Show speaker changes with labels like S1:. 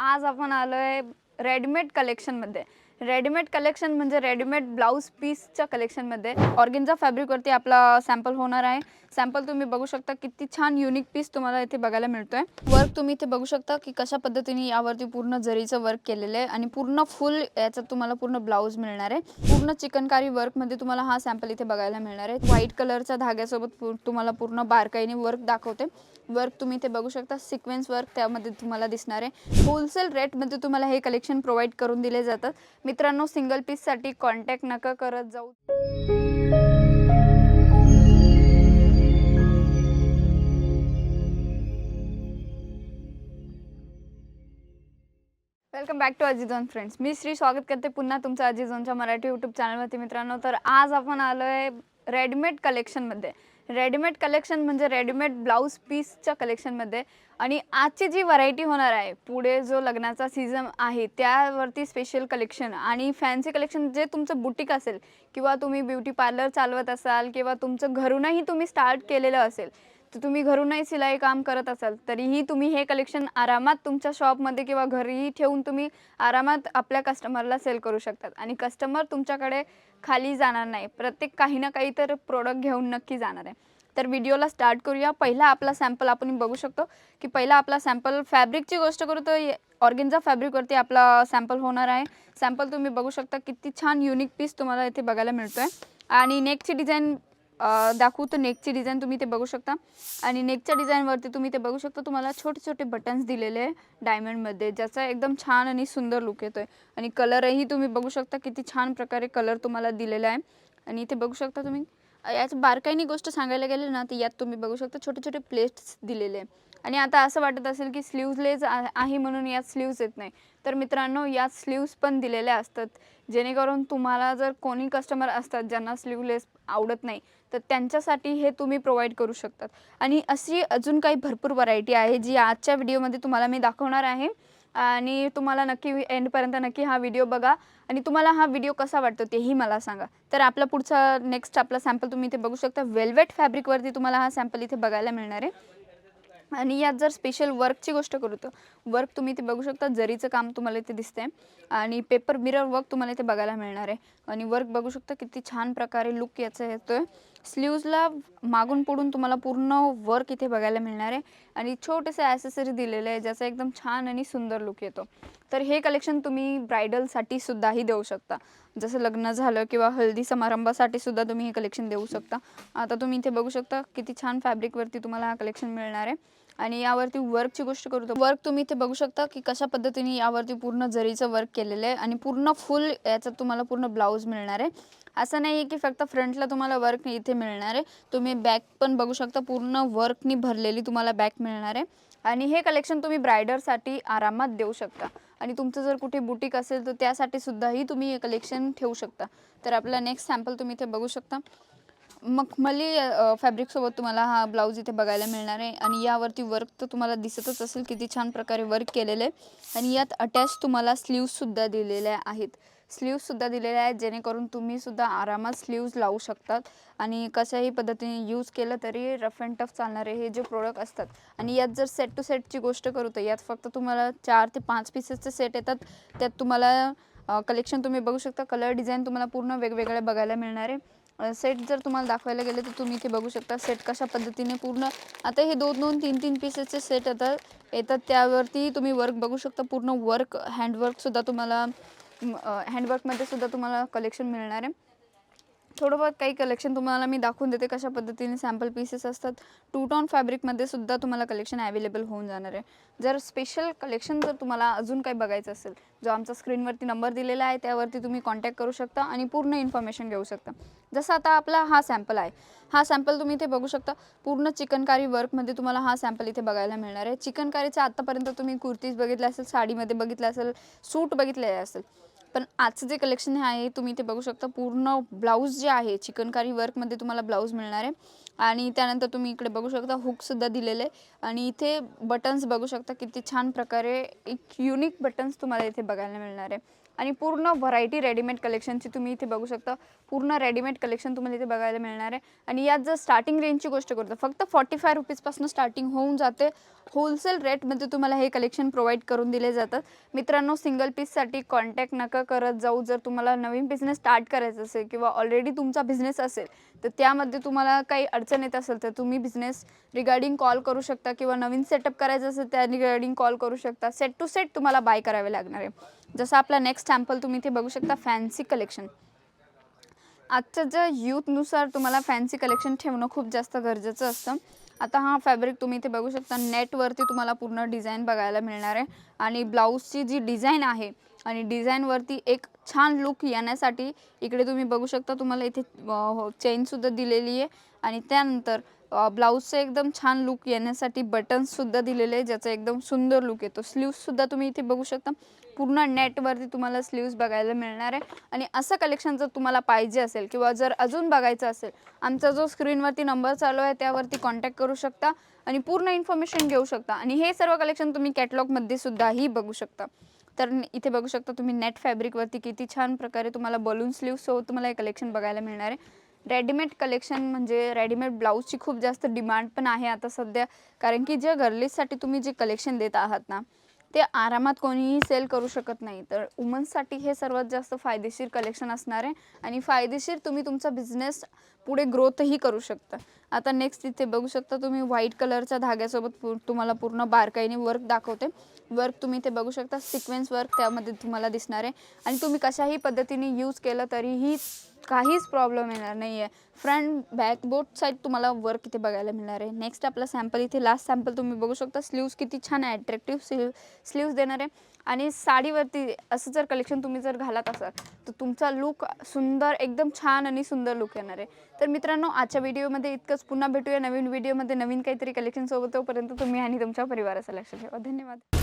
S1: आज आपण आलोय रेडिमेड कलेक्शनमध्ये रेडीमेड कलेक्शन म्हणजे रेडीमेड ब्लाऊज पीसच्या कलेक्शनमध्ये ऑर्गेन्झा फॅब्रिकवरती आपला सॅम्पल होणार आहे. सॅम्पल तुम्ही बघू शकता किती छान युनिक पीस तुम्हाला इथे बघायला मिळतोय. वर्क तुम्ही इथे बघू शकता की कशा पद्धतीने यावरती पूर्ण जरीचं वर्क केलेलं आहे आणि पूर्ण फुल याचा तुम्हाला पूर्ण ब्लाऊज मिळणार आहे. पूर्ण चिकनकारी वर्कमध्ये तुम्हाला हा सॅम्पल इथे बघायला मिळणार आहे. व्हाईट कलरच्या धाग्यासोबत तुम्हाला पूर्ण बारकाईने वर्क दाखवते. वर्क तुम्ही इथे बघू शकता. सिक्वेन्स वर्क त्यामध्ये तुम्हाला दिसणार आहे. होलसेल रेटमध्ये तुम्हाला हे कलेक्शन प्रोव्हाइड करून दिले जातात. मित्रांनो सिंगल पीससाठी कॉन्टॅक्ट नका करत जाऊ. वेलकम बॅक टू अजिझोन फ्रेंड्स मी श्री स्वागत करते पुन्हा तुमचं अजिझोनच्या मराठी यूट्यूब चॅनलवरती मित्रांनो. तर आज आपण आलो आहे रेडीमेड कलेक्शनमध्ये. रेडीमेड कलेक्शन म्हणजे रेडीमेड ब्लाऊज पीसच्या कलेक्शनमध्ये. आणि आजची जी व्हरायटी होणार आहे पुढे जो लग्नाचा सीझन आहे त्यावरती स्पेशल कलेक्शन आणि फॅन्सी कलेक्शन जे तुमचं बुटीक असेल किंवा तुम्ही ब्युटी पार्लर चालवत असाल किंवा तुमचं घरूनही तुम्ही स्टार्ट केलेलं असेल तर तुम्ही घरूनही सिलाई काम करत असाल तरीही तुम्ही हे कलेक्शन आरामात तुमच्या शॉपमध्ये किंवा घरीही ठेवून तुम्ही आरामात आपल्या कस्टमरला सेल करू शकतात. आणि कस्टमर तुमच्याकडे खाली जाणार नाही. प्रत्येक काही ना काही तर प्रोडक्ट घेऊन नक्की जाणार आहे. तर व्हिडिओला स्टार्ट करूया. पहिला आपला सॅम्पल आपण बघू शकतो की पहिला आपला सॅम्पल फॅब्रिकची गोष्ट करू तर ऑर्गेन्झा फॅब्रिकवरती आपला सॅम्पल होणार आहे. सॅम्पल तुम्ही बघू शकता किती छान युनिक पीस तुम्हाला इथे बघायला मिळतो आहे आणि नेकची डिझाईन दाखवू तर नेकची डिझाईन तुम्ही ते बघू शकता. आणि नेकच्या डिझाईनवरती तुम्ही ते बघू शकता तुम्हाला छोटे छोटे बटन्स दिलेले आहे डायमंडमध्ये ज्याचा एकदम छान आणि सुंदर लुक आहे आणि कलरही तुम्ही बघू शकता किती छान प्रकारे कलर तुम्हाला दिलेला आहे. आणि इथे बघू शकता तुम्ही याच बारकाईनी गोष्ट सांगायला गेले ना तर यात तुम्ही बघू शकता छोटे छोटे प्लेट्स दिलेले आहे. आणि आता असं वाटत असेल की स्लीव्हलेस आहे म्हणून यात स्लीव्ज येत नाही. तर मित्रांनो यात स्लीव्स पण दिलेल्या असतात. जेणेकरून तुम्हाला जर कोणी कस्टमर असतात ज्यांना स्लीवलेस आवडत नाही तर त्यांच्यासाठी हे तुम्ही प्रोव्हाइड करू शकतात. आणि अशी अजून काही भरपूर व्हरायटी आहे जी आजच्या व्हिडिओमध्ये तुम्हाला मी दाखवणार आहे. आणि तुम्हाला नक्की एंडपर्यंत नक्की हा व्हिडिओ बघा. आणि तुम्हाला हा व्हिडिओ कसा वाटतो तेही मला सांगा. तर आपला पुढचा नेक्स्ट आपला सॅम्पल तुम्ही इथे बघू शकता. वेल्वेट फॅब्रिकवरती तुम्हाला हा सॅम्पल इथे बघायला मिळणार आहे. आणि यात जर स्पेशल वर्कची गोष्ट करू तर वर्क तुम्ही इथे बघू शकता. जरीचं काम तुम्हाला इथे दिसतंय. आणि पेपर मिरर वर्क तुम्हाला इथे बघायला मिळणार आहे. आणि वर्क बघू शकता किती छान प्रकारे लुक याचा येतोय. स्लीव्जला मागून पुढून तुम्हाला पूर्ण वर्क इथे बघायला मिळणार आहे. आणि छोटेसे ॲसेसरी दिलेले आहे ज्याचा एकदम छान आणि सुंदर लुक येतो. तर हे कलेक्शन तुम्ही ब्रायडलसाठी सुद्धाही देऊ शकता. जसं लग्न झालं किंवा हल्दी समारंभासाठी सुद्धा तुम्ही हे कलेक्शन देऊ शकता. आता तुम्ही इथे बघू शकता किती छान फॅब्रिकवरती तुम्हाला हा कलेक्शन मिळणार आहे. आणि यावरती वर्कची गोष्ट करू तर वर्क तुम्ही इथे बघू शकता की कशा पद्धतीने यावरती पूर्ण जरीचं वर्क केलेलं आहे. आणि पूर्ण फुल याचा तुम्हाला पूर्ण ब्लाऊज मिळणार आहे. असं नाही आहे की फक्त फ्रंटला तुम्हाला वर्क इथे मिळणार आहे. तुम्ही बॅक पण बघू शकता पूर्ण वर्कनी भरलेली तुम्हाला बॅक मिळणार आहे. आणि हे कलेक्शन तुम्ही ब्रायडरसाठी आरामात देऊ शकता. आणि तुमचं जर कुठे बुटीक असेल तर त्यासाठी सुद्धाही तुम्ही हे कलेक्शन ठेवू शकता. तर आपला नेक्स्ट सॅम्पल तुम्ही इथे बघू शकता. मखमली फॅब्रिकसोबत तुम्हाला हा ब्लाऊज इथे बघायला मिळणार आहे. आणि यावरती वर्क तर तुम्हाला दिसतच असेल किती छान प्रकारे वर्क केलेलं आहे. आणि यात अटॅच तुम्हाला स्लीव्ससुद्धा दिलेल्या आहेत. स्लीवसुद्धा दिलेल्या आहेत जेणेकरून तुम्ही सुद्धा आरामात स्लीव्ज लावू शकतात. आणि कशाही पद्धतीने यूज केलं तरी रफ अँड टफ चालणारे हे जे प्रोडक्ट असतात आणि यात जर सेट टू सेटची गोष्ट करू तर यात फक्त तुम्हाला चार ते पाच पीसेसचे सेट येतात. त्यात तुम्हाला कलेक्शन तुम्ही बघू शकता. कलर डिझाईन तुम्हाला पूर्ण वेगवेगळे बघायला मिळणार. आहे सेट जर तुम्हाला दाखवायला गेले तर तुम्ही इथे बघू शकता सेट कशा पद्धतीने पूर्ण आता हे दोन दोन तीन तीन पीसेसचे सेट येतात येतात त्यावरती तुम्ही वर्क बघू शकता. पूर्ण वर्क हँडवर्कसुद्धा तुम्हाला हँडवर्कमध्ये सुद्धा तुम्हाला कलेक्शन मिळणार आहे. थोडं बहुत काही कलेक्शन तुम्हाला मी दाखवून देते कशा पद्धतीने सॅम्पल पीसेस असतात. टू टॉन फॅब्रिकमध्ये सुद्धा तुम्हाला कलेक्शन अवेलेबल होऊन जाणार आहे. जर स्पेशल कलेक्शन जर तुम्हाला अजून काही बघायचं असेल जो आमचा स्क्रीनवरती नंबर दिलेला आहे त्यावरती तुम्ही कॉन्टॅक्ट करू शकता आणि पूर्ण इन्फॉर्मेशन घेऊ शकता. जसं आता आपला हा सॅम्पल आहे. हा सॅम्पल तुम्ही इथे बघू शकता. पूर्ण चिकनकारी वर्कमध्ये तुम्हाला हा सॅम्पल इथे बघायला मिळणार आहे. चिकनकारीचा आत्तापर्यंत तुम्ही कुर्तीज बघितल्या असेल साडीमध्ये बघितल्या असेल सूट बघितले असेल पण आजचं जे कलेक्शन आहे तुम्ही इथे बघू शकता पूर्ण ब्लाऊज जे आहे चिकनकारी वर्कमध्ये तुम्हाला ब्लाऊज मिळणार आहे. आणि त्यानंतर तुम्ही इकडे बघू शकता हुकसुद्धा दिलेले आणि इथे बटन्स बघू शकता किती छान प्रकारे एक युनिक बटन्स तुम्हाला इथे बघायला मिळणार आहे. आणि पूर्ण व्हरायटी रेडीमेड कलेक्शनची तुम्ही इथे बघू शकता. पूर्ण रेडीमेड कलेक्शन तुम्हाला इथे बघायला मिळणार आहे. आणि यात जर स्टार्टिंग रेंजची गोष्ट करतो फक्त फॉर्टी फाय रुपीजपासून स्टार्टिंग होऊन जाते. होलसेल रेटमध्ये तुम्हाला हे कलेक्शन प्रोव्हाइड करून दिले जातात. मित्रांनो सिंगल पीससाठी कॉन्टॅक्ट नका करत जाऊ. जर तुम्हाला नवीन बिझनेस स्टार्ट करायचा असेल किंवा ऑलरेडी तुमचा बिझनेस असेल तर त्यामध्ये तुम्हाला काही अडचण येत असेल तर तुम्ही बिझनेस रिगार्डिंग कॉल करू शकता किंवा नवीन सेटअप करायचं असेल त्या रिगार्डिंग कॉल करू शकता. सेट टू सेट तुम्हाला बाय करावे लागणार आहे. जसं आपला नेक्स्ट सॅम्पल तुम्ही इथे बघू शकता फॅन्सी कलेक्शन आजच्या ज्या यूथनुसार तुम्हाला फॅन्सी कलेक्शन ठेवणं खूप जास्त गरजेचं असतं. आता हा फॅब्रिक तुम्ही इथे बघू शकता नेटवरती तुम्हाला पूर्ण डिझाईन बघायला मिळणार आहे. आणि ब्लाऊजची जी डिझाईन आहे आणि डिझाईनवरती एक छान लुक येण्यासाठी इकडे तुम्ही बघू शकता तुम्हाला इथे चेनसुद्धा हो, दिलेली आहे. आणि त्यानंतर ब्लाऊजचं एकदम छान लुक येण्यासाठी बटन्ससुद्धा दिलेले आहे ज्याचा एकदम सुंदर लुक येतो. स्लीव्ससुद्धा तुम्ही इथे बघू शकता. पूर्ण नेटवरती तुम्हाला स्लीव्स बघायला मिळणार आहे. आणि असं कलेक्शन जर तुम्हाला पाहिजे असेल किंवा जर अजून बघायचं असेल आमचा जो स्क्रीनवरती नंबर चालू आहे त्यावरती कॉन्टॅक्ट करू शकता. आणि पूर्ण इन्फॉर्मेशन घेऊ शकता. आणि हे सर्व कलेक्शन तुम्ही कॅटलॉगमध्ये सुद्धाही बघू शकता. तर इथे बघू शकता तुम्ही नेट फॅब्रिकवरती किती छान प्रकारे तुम्हाला बलून स्लीव्ससोबत तुम्हाला हे कलेक्शन बघायला मिळणार आहे. रेडीमेड कलेक्शन म्हणजे रेडीमेड ब्लाऊजची खूप जास्त डिमांड पण आहे आता सध्या कारण की ज्या गर्लीजसाठी तुम्ही जे कलेक्शन देत आहात ना ते आरामात कोणीही सेल करू शकत नाही. तर वुमन्ससाठी हे सर्वात जास्त फायदेशीर कलेक्शन असणार आहे आणि फायदेशीर तुम्ही तुमचा बिझनेस पुढे ग्रोथही करू शकता. आता नेक्स्ट इथे बघू शकता तुम्ही व्हाईट कलरच्या धाग्यासोबत तुम्हाला पूर्ण बारकाईने वर्क दाखवते. वर्क तुम्ही इथे बघू शकता सिक्वेन्स वर्क त्यामध्ये तुम्हाला दिसणार आहे. आणि तुम्ही कशाही पद्धतीने यूज केलं तरीही काहीच प्रॉब्लेम येणार नाही आहे फ्रंट बॅक बोथ साईड तुम्हाला वर्क इथे बघायला मिळणार आहे. नेक्स्ट आपला सॅम्पल इथे लास्ट सॅम्पल तुम्ही बघू शकता. स्लीव्स किती छान ॲट्रॅक्टिव्ह स्लीव स्लीव्स देणार आहे. आणि साडीवरती असं जर कलेक्शन तुम्ही जर घालत असाल तर तुमचा लुक सुंदर एकदम छान आणि सुंदर लुक येणार आहे. तर मित्रांनो आजच्या व्हिडिओमध्ये इतकंच. पुन्हा भेटूया नवीन व्हिडिओमध्ये नवीन काहीतरी कलेक्शनसोबत तोपर्यंत तुम्ही आणि तुमच्या परिवाराचं लक्ष ठेवा. धन्यवाद.